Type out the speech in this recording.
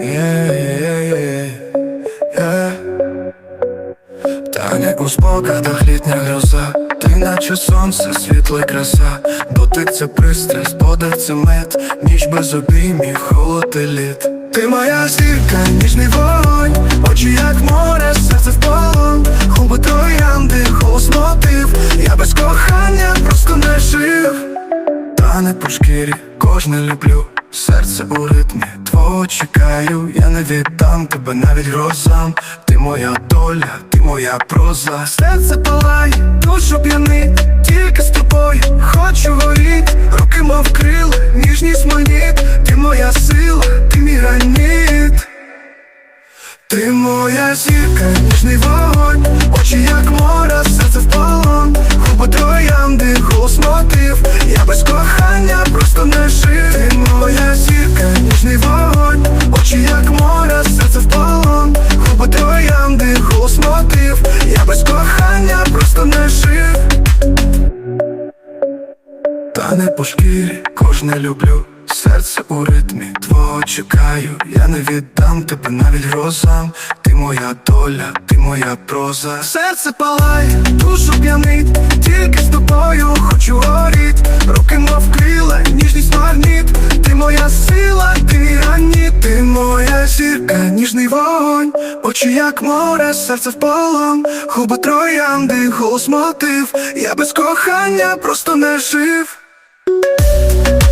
Yeah, yeah, yeah, yeah. Таня у спогадах літня гроза. Ти наче сонце, світло й краса. Дотик це пристрасть, подих це мед. Ніч без обіймів, холод і лід. Ти моя зірка, ніжний вогонь. Очі як море, серце в полон. Губи троянди, голос мотив. Я без кохання просто не жив. Та не по шкірі, кожне люблю Серце у ритмі, твого чекаю Я не віддам тебе навіть грозам. Ти моя доля, ти моя проза. Серце палай, душу п'янить Тільки з тобою хочу горіти. Руки мов крила, ніжність моніт Ти моя сила, ти мій граніт. Ти моя зірка, ніжний вогонь, очі як море, серце в полон, губи троянди, голос мотив, я без кохання Та не по шкірі, кожне люблю. Серце у ритмі, твого чекаю. Я не віддам тебе навіть грозам. Ти моя доля, ти моя проза. Серце палає, душу п'янить. Тільки з тобою хочу горіт Руки мов крила, ніжність магніт. Ти моя сила, ти граніт Ти моя зірка, ніжний вогонь Очі як море, серце в полон. Губи троянди, голос мотив. Я без кохання просто не жив Música